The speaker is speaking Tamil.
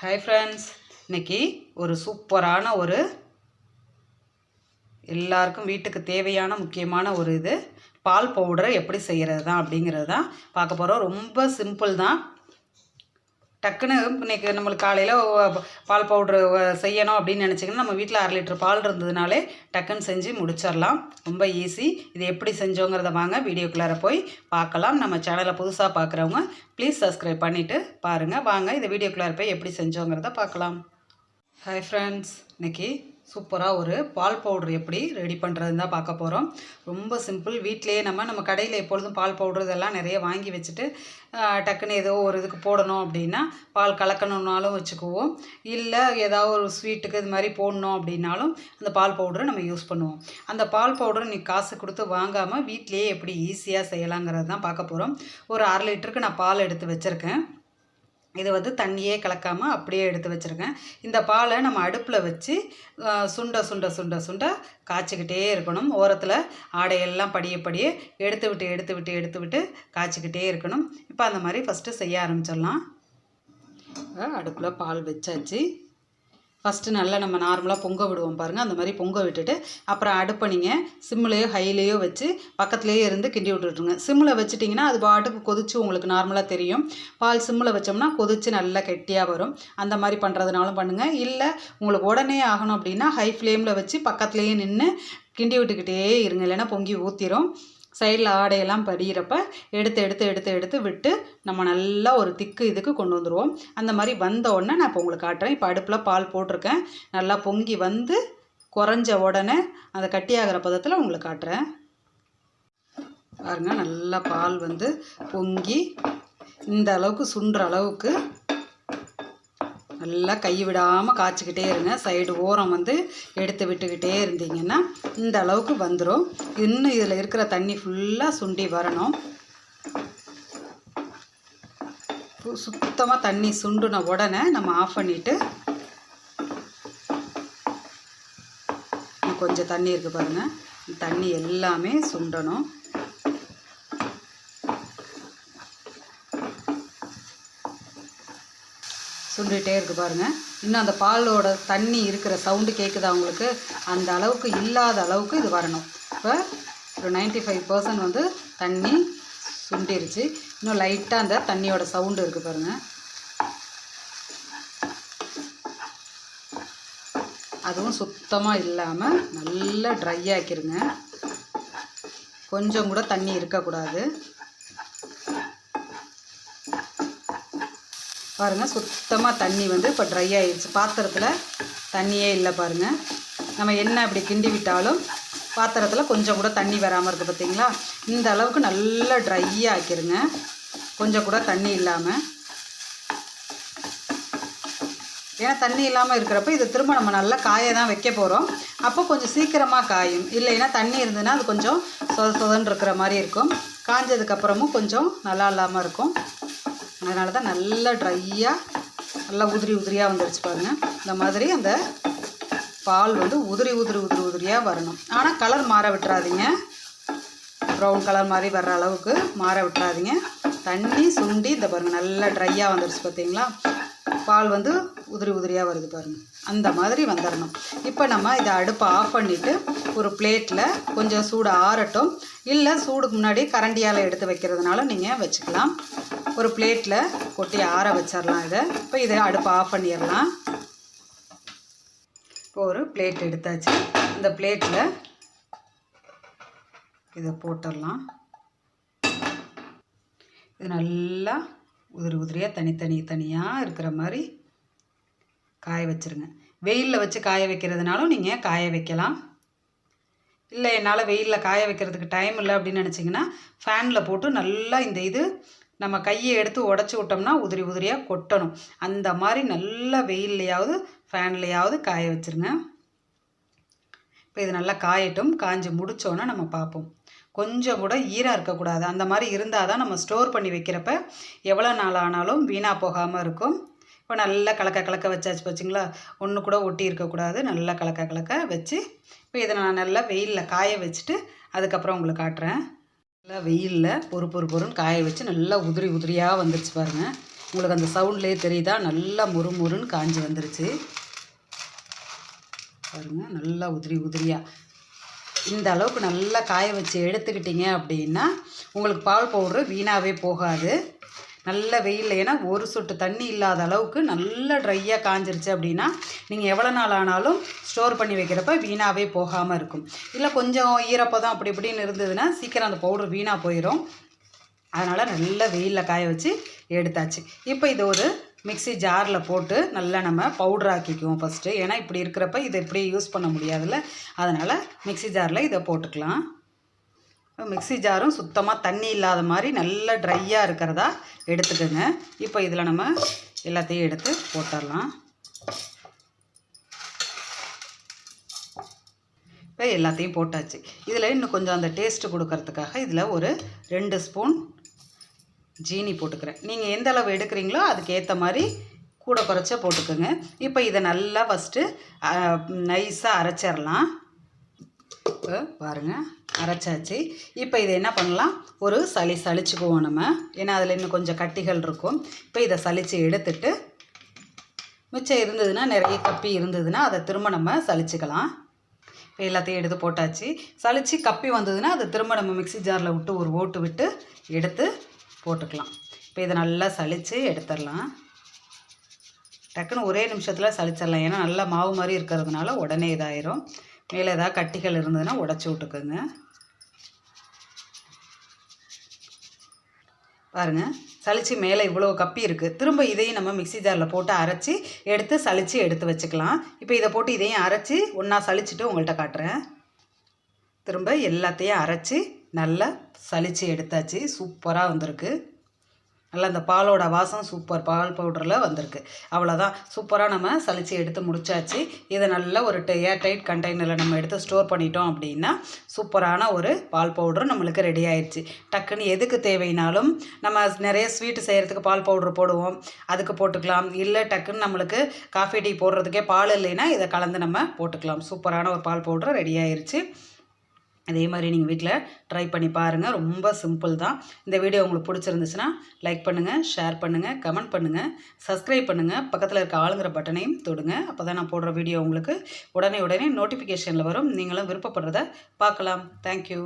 ஹாய் ஃப்ரெண்ட்ஸ் இன்னைக்கு ஒரு சூப்பரான ஒரு எல்லாருக்கும் வீட்டுக்கு தேவையான முக்கியமான ஒரு இது பால் பவுடரை எப்படி செய்கிறது தான் அப்படிங்கிறது தான் பார்க்க போகிறோம் ரொம்ப சிம்பிள் தான். டக்குன்னு இன்னைக்கு நம்மளுக்கு காலையில் பால் பவுட்ரு செய்யணும் அப்படின்னு நினச்சிங்கன்னா நம்ம வீட்டில் அரை லிட்டர் பால் இருந்ததுனாலே டக்குன்னு செஞ்சு முடிச்சிடலாம். ரொம்ப ஈஸி இது எப்படி செஞ்சோங்கிறத வாங்க வீடியோக்குள்ளார போய் பார்க்கலாம். நம்ம சேனலை புதுசாக பார்க்குறவங்க ப்ளீஸ் சப்ஸ்கிரைப் பண்ணிவிட்டு பாருங்கள் வாங்க இந்த வீடியோக்குள்ளார போய் எப்படி செஞ்சோங்கிறத பார்க்கலாம். ஹாய் ஃப்ரெண்ட்ஸ் இன்னைக்கு சூப்பராக ஒரு பால் பவுடர் எப்படி ரெடி பண்ணுறதுன்னு தான் பார்க்க போகிறோம் ரொம்ப சிம்பிள். வீட்டிலேயே நம்ம நம்ம கடையில் எப்பொழுதும் பால் பவுடர் இதெல்லாம் நிறைய வாங்கி வச்சுட்டு டக்குன்னு ஏதோ ஒரு இதுக்கு போடணும் அப்படின்னா பால் கலக்கணுன்னாலும் வச்சுக்குவோம். இல்லை ஏதாவது ஒரு ஸ்வீட்டுக்கு இது மாதிரி போடணும் அப்படின்னாலும் அந்த பால் பவுடரை நம்ம யூஸ் பண்ணுவோம். அந்த பால் பவுடர் நீ காசு கொடுத்து வாங்காமல் வீட்டிலேயே எப்படி ஈஸியாக செய்யலாங்கிறது தான் பார்க்க போகிறோம் ஒரு அரை லிட்டருக்கு நான் பால் எடுத்து வச்சுருக்கேன். இது வந்து தண்ணியே கலக்காமல் அப்படியே எடுத்து வச்சுருக்கேன் இந்த பாலை நம்ம அடுப்பில் வச்சு சுண்ட சுண்ட சுண்ட சுண்ட காய்ச்சிக்கிட்டே இருக்கணும். ஓரத்தில் ஆடையெல்லாம் படிய படியே எடுத்து விட்டு எடுத்து விட்டு எடுத்து விட்டு காய்ச்சிக்கிட்டே இருக்கணும். இப்போ அந்த மாதிரி ஃபஸ்ட்டு செய்ய ஆரம்பிச்சிடலாம். அடுப்பில் பால் வச்சாச்சு. ஃபஸ்ட்டு நல்லா நம்ம நார்மலாக பொங்க விடுவோம் பாருங்கள் அந்த மாதிரி பொங்க விட்டுட்டு அப்புறம் அடுப்பை நீங்கள் சிம்லேயோ ஹைலேயோ வச்சு பக்கத்துலேயே இருந்து கிண்டி விட்டுட்டுருங்க சிம்மில் வச்சுட்டிங்கன்னா அது பாட்டுக்கு கொதிச்சு உங்களுக்கு நார்மலாக தெரியும். பால் சிம்மில் வச்சோம்னா கொதிச்சு நல்லா கெட்டியாக வரும். அந்த மாதிரி பண்ணுறதுனாலும் பண்ணுங்கள் இல்லை உங்களுக்கு உடனே ஆகணும் அப்படின்னா ஹை ஃப்ளேமில் வச்சு பக்கத்துலேயே நின்று கிண்டி விட்டுக்கிட்டே இருங்க. இல்லைன்னா பொங்கி ஊற்றிடும் சைடில் ஆடையெல்லாம் படிகிறப்ப எடுத்து எடுத்து எடுத்து எடுத்து விட்டு நம்ம நல்லா ஒரு திக்கு இதுக்கு கொண்டு வந்துடுவோம் அந்த மாதிரி வந்த உடனே நான் இப்போ உங்களுக்கு காட்டுறேன். இப்போ அடுப்பில் பால் போட்டிருக்கேன். நல்லா பொங்கி வந்து குறைஞ்ச உடனே அந்த கட்டியாகிற பதத்தில் உங்களுக்கு காட்டுறேன். பாருங்கள் நல்லா பால் வந்து பொங்கி இந்த அளவுக்கு சுண்டுற அளவுக்கு நல்லா கை விடாமல் காய்ச்சிக்கிட்டே இருங்க. சைடு ஓரம் வந்து எடுத்து விட்டுக்கிட்டே இருந்தீங்கன்னா இந்த அளவுக்கு வந்துடும் இன்னும் இதில் இருக்கிற தண்ணி ஃபுல்லாக சுண்டி வரணும். சுத்தமாக தண்ணி சுண்டுன உடனே நம்ம ஆஃப் பண்ணிவிட்டு கொஞ்சம் தண்ணி இருக்குது பாருங்கள் தண்ணி எல்லாமே சுண்டணும். சுண்டிகிட்டே இருக்குது பாருங்கள் இன்னும் அந்த பாலோட தண்ணி இருக்கிற சவுண்டு கேட்குதா உங்களுக்கு? அந்த அளவுக்கு இல்லாத அளவுக்கு இது வரணும். இப்போ ஒரு 95% ஃபைவ் பர்சன்ட் வந்து தண்ணி சுண்டிருச்சு. இன்னும் லைட்டாக அந்த தண்ணியோட சவுண்டு இருக்குது பாருங்கள் அதுவும் சுத்தமாக இல்லாமல் நல்லா ட்ரை ஆக்கிருங்க. கொஞ்சம் கூட தண்ணி இருக்கக்கூடாது. பாருங்கள் சுத்தமாக தண்ணி வந்து இப்போ ட்ரை ஆகிடுச்சு பாத்திரத்தில் தண்ணியே இல்லை பாருங்கள் நம்ம என்ன அப்படி கிண்டி விட்டாலும் பாத்திரத்தில் கொஞ்சம் கூட தண்ணி வராமல் இருக்குது பார்த்தீங்களா இந்த அளவுக்கு நல்லா ட்ரையாக ஆக்கிருங்க. கொஞ்சம் கூட தண்ணி இல்லாமல் ஏன்னா தண்ணி இல்லாமல் இருக்கிறப்ப இது திரும்ப நம்ம நல்லா காய தான் வைக்க போகிறோம் அப்போ கொஞ்சம் சீக்கிரமாக காயும். இல்லைன்னா தண்ணி இருந்ததுன்னா அது கொஞ்சம் சொத சொதன்னு இருக்கிற மாதிரி இருக்கும். காஞ்சதுக்கப்புறமும் கொஞ்சம் நல்லா இல்லாமல் இருக்கும். அதனால தான் நல்லா ட்ரையாக நல்லா உதிரி உதிரியாக வந்துருச்சு பாருங்க. இந்த மாதிரி அந்த பால் வந்து உதிரி உதிரி உதிரி உதிரியாக வரணும். ஆனால் கலர் மாற விட்டுறாதீங்க. ப்ரௌன் கலர் மாதிரி வர்ற அளவுக்கு மாற விட்டுறாதீங்க. தண்ணி சுண்டி இந்த பாருங்கள் நல்லா ட்ரையாக வந்துருச்சு பார்த்தீங்களா பால் வந்து உதிரி உதிரியாக வருது பாருங்கள் அந்த மாதிரி வந்துடணும் இப்போ நம்ம இதை அடுப்பை ஆஃப் பண்ணிவிட்டு ஒரு பிளேட்டில் கொஞ்சம் சூடு ஆறட்டும். இல்லை சூடுக்கு முன்னாடி கரண்டியால் எடுத்து வைக்கிறதுனால நீங்கள் வச்சுக்கலாம். ஒரு பிளேட்டில் கொட்டி ஆற வச்சிடலாம் இதை. இப்போ இதை அடுப்பை ஆஃப் பண்ணிடலாம் இப்போ ஒரு பிளேட் எடுத்தாச்சு. இந்த பிளேட்டில் இதை போட்டுடலாம் இது நல்லா உதிரி உதிரியாக தனித்தனி தனியாக இருக்கிற மாதிரி காய வச்சுருங்க. வெயிலில் வச்சு காய வைக்கிறதுனாலும் நீங்கள் காய வைக்கலாம். இல்லை என்னால் வெயிலில் காய வைக்கிறதுக்கு டைம் இல்லை அப்படின்னு நினச்சிங்கன்னா ஃபேனில் போட்டு நல்லா இந்த இது நம்ம கையை எடுத்து உடச்சி விட்டோம்னா உதிரி உதிரியாக கொட்டணும். அந்த மாதிரி நல்லா வெயில்லையாவது ஃபேன்லையாவது காய வச்சுருங்க. இப்போ இது நல்லா காயட்டும் காஞ்சி முடித்தோன்னே நம்ம பார்ப்போம். கொஞ்சம் கூட ஈரம் இருக்கக்கூடாது. அந்த மாதிரி இருந்தால் தான் நம்ம ஸ்டோர் பண்ணி வைக்கிறப்ப எவ்வளோ நாள் ஆனாலும் வீணாக போகாமல் இருக்கும். இப்போ நல்லா கலக்க கலக்க வச்சாச்சு வச்சுங்களா ஒன்று கூட ஒட்டி இருக்கக்கூடாது. நல்லா கலக்க கலக்க வச்சு இப்போ இதை நான் நல்லா வெயிலில் காய வச்சுட்டு அதுக்கப்புறம் உங்களுக்கு காட்டுறேன். நல்லா வெயிலில் பொறு பொறு பொறுன்னு காய வச்சு நல்லா உதிரி உதிரியாக வந்துருச்சு பாருங்கள் உங்களுக்கு அந்த சவுண்ட்லேயே தெரியுதா? நல்லா முறு முறுன்னு காஞ்சி வந்துருச்சு. பாருங்கள் நல்லா உதிரி உதிரியாக இந்த அளவுக்கு நல்லா காய வச்சு எடுத்துக்கிட்டிங்க அப்படின்னா உங்களுக்கு பால் பவுட்ரு வீணாகவே போகாது. நல்ல வெயிலில் ஏன்னா ஒரு சொட்டு தண்ணி இல்லாத அளவுக்கு நல்லா ட்ரையாக காஞ்சிருச்சு அப்படின்னா நீங்கள் எவ்வளோ நாள் ஆனாலும் ஸ்டோர் பண்ணி வைக்கிறப்ப வீணாகவே போகாமல் இருக்கும். இல்லை கொஞ்சம் ஈரப்பதம் அப்படி இப்படின்னு இருந்ததுன்னா சீக்கிரம் அந்த பவுடர் வீணாக போயிடும் அதனால் நல்ல வெயிலில் காய வச்சு எடுத்தாச்சு. இப்போ இது ஒரு மிக்ஸி ஜாரில் போட்டு நல்லா நம்ம பவுடர் ஆக்கிக்குவோம் ஃபஸ்ட்டு ஏன்னா இப்படி இருக்கிறப்ப இதை இப்படி யூஸ் பண்ண முடியாதுல்ல. அதனால் மிக்ஸி ஜாரில் இதை போட்டுக்கலாம். மிக்ஸி ஜாரும் சுத்தமாக தண்ணி இல்லாத மாதிரி நல்லா ட்ரையாக இருக்கிறதா எடுத்துக்கோங்க. இப்போ இதில் நம்ம எல்லாத்தையும் எடுத்து போட்டுடலாம். இப்போ எல்லாத்தையும் போட்டாச்சு. இதில் இன்னும் கொஞ்சம் அந்த டேஸ்ட்டு கொடுக்கறதுக்காக இதில் ஒரு ரெண்டு ஸ்பூன் ஜீனி போட்டுக்கிறேன். நீங்கள் எந்த அளவு எடுக்கிறீங்களோ அதுக்கேற்ற மாதிரி கூட குறைச்ச போட்டுக்கோங்க. இப்போ இதை நல்லா ஃபஸ்ட்டு நைஸாக அரைச்சிடலாம். இப்போ பாருங்கள் அரைச்சாச்சு. இப்போ இதை என்ன பண்ணலாம்? ஒரு சளி சளிச்சுக்குவோம் நம்ம. ஏன்னா அதில் இன்னும் கொஞ்சம் கட்டிகள் இருக்கும். இப்போ இதை சளிச்சு எடுத்துட்டு மிச்சம் இருந்ததுன்னா நிறைய கப்பி இருந்ததுன்னா அதை திரும்ப நம்ம சளிச்சுக்கலாம். இப்போ எல்லாத்தையும் எடுத்து போட்டாச்சு. சளிச்சு கப்பி வந்ததுன்னா அதை திரும்ப நம்ம மிக்ஸி ஜாரில் விட்டு ஒரு ஓட்டு விட்டு எடுத்து போட்டுக்கலாம். இப்போ இதை நல்லா சளிச்சு எடுத்துடலாம். டக்குன்னு ஒரே நிமிஷத்தில் சளிச்சிடலாம். ஏன்னா நல்லா மாவு மாதிரி இருக்கிறதுனால உடனே இதாயிரும். மேலே ஏதாவது கட்டிகள் இருந்ததுன்னா உடச்சி விட்டுக்குங்க. பாருங்கள் சளிச்சு மேலே இவ்வளோ கப்பி இருக்குது திரும்ப இதையும் நம்ம மிக்ஸி ஜாரில் போட்டு அரைச்சி எடுத்து சளிச்சு எடுத்து வச்சுக்கலாம். இப்போ இதை போட்டு இதையும் அரைச்சி ஒன்றா சளிச்சுட்டு உங்கள்கிட்ட காட்டுறேன். திரும்ப எல்லாத்தையும் அரைச்சி நல்லா சளிச்சு எடுத்தாச்சு. சூப்பராக வந்திருக்கு. நல்லா அந்த பாலோட வாசம் சூப்பர். பால் பவுடரில் வந்திருக்கு. அவ்வளோதான் சூப்பராக நம்ம சளிச்சு எடுத்து முடிச்சாச்சு. இதை நல்லா ஒரு ஏர் டைட் கண்டெய்னரில் நம்ம எடுத்து ஸ்டோர் பண்ணிட்டோம் அப்படின்னா சூப்பரான ஒரு பால் பவுடர் நம்மளுக்கு ரெடி ஆயிடுச்சு டக்குன்னு எதுக்கு தேவைனாலும் நம்ம நிறைய ஸ்வீட்டு செய்கிறதுக்கு பால் பவுடர் போடுவோம். அதுக்கு போட்டுக்கலாம். இல்லை டக்குன்னு நம்மளுக்கு காஃபி டீ போடுறதுக்கே பால் இல்லைன்னா இதை கலந்து நம்ம போட்டுக்கலாம். சூப்பரான ஒரு பால் பவுடர் ரெடி ஆயிடுச்சு அதே மாதிரி நீங்கள் வீட்டில் ட்ரை பண்ணி பாருங்கள் ரொம்ப சிம்பிள் தான். இந்த வீடியோ உங்களுக்கு பிடிச்சிருந்துச்சுன்னா லைக் பண்ணுங்கள் ஷேர் பண்ணுங்கள் கமெண்ட் பண்ணுங்கள் சப்ஸ்கிரைப் பண்ணுங்கள் பக்கத்தில் இருக்க ஆளுங்கிற பட்டனையும் தொடுங்க. அப்போ தான் நான் போடுற வீடியோ உங்களுக்கு உடனே உடனே நோட்டிஃபிகேஷனில் வரும். நீங்களும் விருப்பப்படுறத பார்க்கலாம். தேங்க்யூ